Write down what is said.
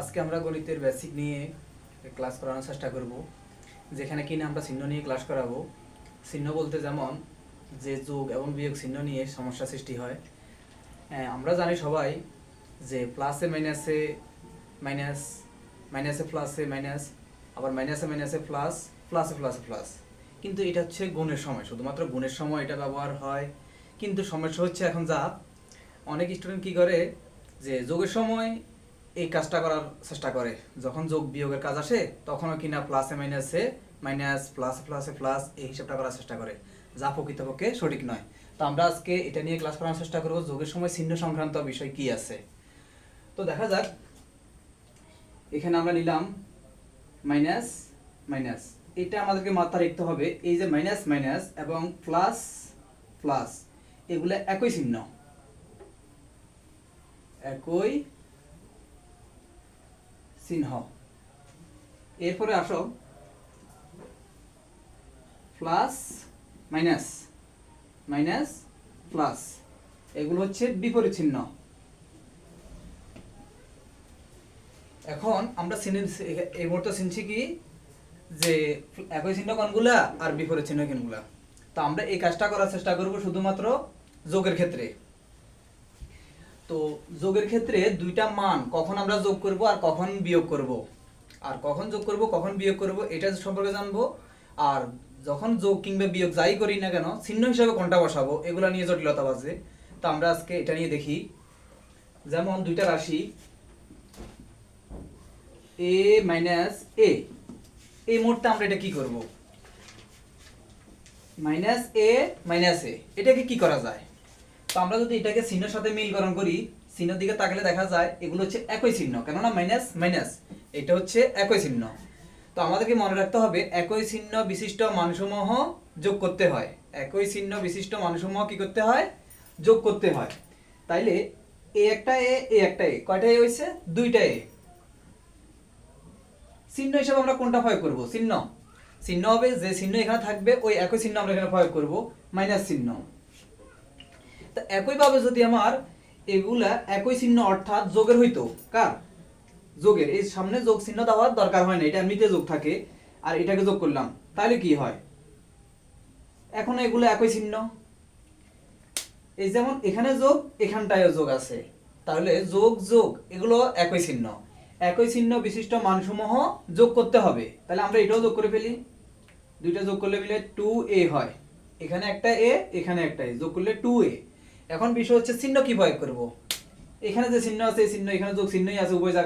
আজকে আমরা গণিতের বেসিক নিয়ে ক্লাস করানোর চেষ্টা করব, যেখানে কিনা আমরা চিহ্ন নিয়ে ক্লাস করাবো। চিহ্ন বলতে যেমন যে যোগ এবং বিয়োগ চিহ্ন নিয়ে সমস্যা সৃষ্টি হয়। আমরা জানি সবাই যে প্লাসে মাইনাসে মাইনাস মাইনাসে প্লাসে মাইনাস আবার মাইনাসে মাইনাসে প্লাস প্লাসে প্লাসে প্লাস কিন্তু এটা হচ্ছে গুণের সময়, শুধুমাত্র গুণের সময় এটা ব্যবহার হয়। কিন্তু সমস্যা হচ্ছে এখন যা, অনেক স্টুডেন্ট কি করে যে যোগের সময় এই কাজটা করার চেষ্টা করে। যখন যোগ বিয়োগের কাজ আসে, তখনও কিনা প্লাসে মাইনাসে মাইনাস প্লাস প্লাসে প্লাস এই হিসাবটা করার চেষ্টা করে। যা প্রকৃতপক্ষে সঠিক নয়। তো আমরা আজকে এটা নিয়ে ক্লাস করানোর চেষ্টা করব, যোগের সময় চিহ্ন সংক্রান্ত বিষয় কি আছে। তো দেখা যাক। এখানে আমরা নিলাম মাইনাস মাইনাস এটা আমাদেরকে মাথায় রাখতে হবে, এই যে মাইনাস মাইনাস এবং প্লাস প্লাস এগুলো একই চিহ্ন একই চিহ্ন। এরপরে আসো। Plus, minus minus, plus. এগুলো হচ্ছে বিপরীত চিহ্ন। এখন আমরা এই মুহূর্তে চিনছি কি? যে একই চিহ্ন কোনগুলা আর বিপরীত চিহ্ন কোনগুলা? তো আমরা এই কাজটা করার চেষ্টা করব শুধুমাত্র যোগের ক্ষেত্রে। তো যোগের ক্ষেত্রে দুইটা মান, কখন আমরা যোগ করব আর কখন বিয়োগ করব। আর কখন যোগ করব, কখন বিয়োগ করব, এটা সম্পর্কে জানব। আর যখন যোগ কিংবা বিয়োগ যাই করি না কেন, চিহ্ন হিসাবে কোনটা বসাবো, এগুলো নিয়ে জটিলতা বাজে। তো আমরা আজকে এটা নিয়ে দেখি। যেমন দুইটা রাশি এ মাইনাস এ এই মুহূর্তে আমরা এটা কি করব? মাইনাস এ মাইনাস এ এটাকে কি করা যায়? তো আমরা যদি এটাকে চিহ্নের সাথে মিলকরণ করি, চিহ্নের দিকে তাকালে দেখা যায় এগুলো হচ্ছে একই চিহ্ন। কেননা মাইনাস মাইনাস এটা হচ্ছে একই চিহ্ন। তো আমাদেরকে মনে রাখতে হবে, একই চিহ্ন বিশিষ্ট মানসমূহ যোগ করতে হয়। একই চিহ্ন বিশিষ্ট মানসমূহ কি করতে হয়? যোগ করতে হয়। তাইলে এ একটা এ এ একটা এ কয়টা এ হয়েছে দুইটা এ চিহ্ন হিসাবে আমরা কোনটা প্রয়োগ করব? চিহ্ন। চিহ্ন হবে যে চিহ্ন এখানে থাকবে, ওই একই চিহ্ন আমরা এখানে প্রয়োগ করব। মাইনাস চিহ্ন। তা একইভাবে যদি আমার এগুলা একই চিহ্ন অর্থাৎ যোগের হইতো, কার? যোগের। এই সামনে যোগ চিহ্ন দেওয়ার দরকার হয় না, এটা এমনিতে যোগ থাকে। আর এটাকে যোগ করলাম তাহলে কি হয়? এখন এগুলো একই চিহ্ন। এই যেমন এখানে যোগ এখানটায় যোগ আছে। তাহলে যোগ যোগ, এগুলো একই চিহ্ন। একই চিহ্ন বিশিষ্ট মানসমূহ যোগ করতে হবে। তাহলে আমরা এটাও যোগ করে ফেলি। দুইটা যোগ করলে মিলে টু এ হয়। এখানে একটা এ এখানে একটা এ যোগ করলে টু এ এখন বিষয় হচ্ছে চিহ্ন কি প্রয়োগ করব? এখানে যে চিহ্ন আছে চিহ্ন, এখানে যোগ চিহ্নই আছে, উভয় জায়গায়